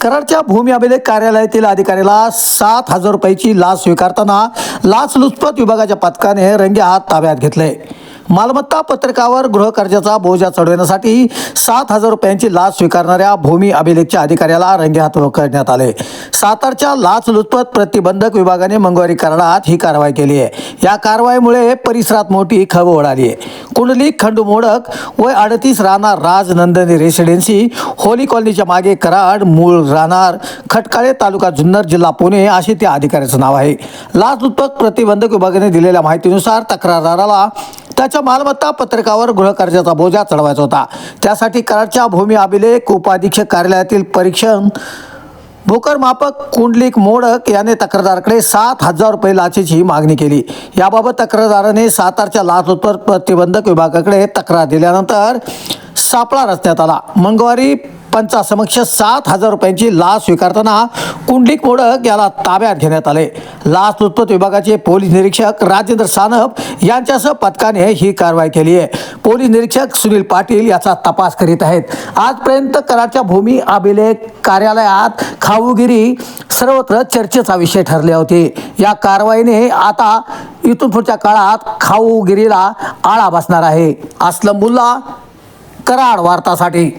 कराडच्या भूमी अभिलेख कार्यालयातील अधिकाऱ्याला सात हजार रुपयाची लाच स्वीकारताना लाचलुचपत विभागाच्या पथकाने रंगे हात ताब्यात घेतले. मालमत्ता पत्रकावर गृहकर्जाचा बोजा चढवण्यासाठी सात हजार रुपयांची लाच स्वीकारणाऱ्या भूमी अभिलेखच्या अधिकाऱ्याला रंगेहात करण्यात आले. सातारच्या लाचलुचपत प्रतिबंधक विभागाने मंगळवारी कराडात ही कारवाई केली आहे. या कारवाईमुळे परिसरात मोठी खळबळ उडाली आहे. कुंडली खंडू मोडक वय अडतीस राहणार राजनंदनी रेसिडेन्सी होली कॉलनीच्या मागे कराड मूळ राहणार खटकाळे तालुका जुन्नर जिल्हा पुणे असे त्या अधिकाऱ्याचं नाव आहे. लाचलुचपत प्रतिबंधक विभागाने दिलेल्या माहितीनुसार तक्रारदाराला त्याच्या मालमत्ता पत्रकावर गृहकर्जाचा बोजा चढवायचा होता. त्यासाठी कराडच्या भूमी अभिलेख उपाधीक्षक कार्यालयातील परीक्षण भोकर मापक कुंडलिक मोडक याने तक्रारदाराकडे सात हजार रुपये लाचेची मागणी केली. याबाबत तक्रारदाराने सातारच्या लाचलुचपत प्रतिबंधक विभागाकडे तक्रार दिल्यानंतर सापळा रचण्यात आला. मंगळवारी पंचासमक्ष सात हजार रुपयांची लाच स्वीकारताना कुंडलिक मोडक याला ताब्यात घेण्यात आले. लाचलुचपत विभागाचे पोलीस निरीक्षक राजेंद्र सानप यांच्यासह पथकाने ही कारवाई केली आहे. पोलीस निरीक्षक सुनील पाटील याचा तपास करीत आहेत. आजपर्यंत कराच्या भूमी अभिलेख कार्यालयात खाऊगिरी सर्वत्र चर्चेचा विषय ठरले होते. या कारवाईने आता इथून पुढच्या काळात खाऊगिरीला आळा बसणार आहे. असलम मुल्ला कराड वार्तासाठी.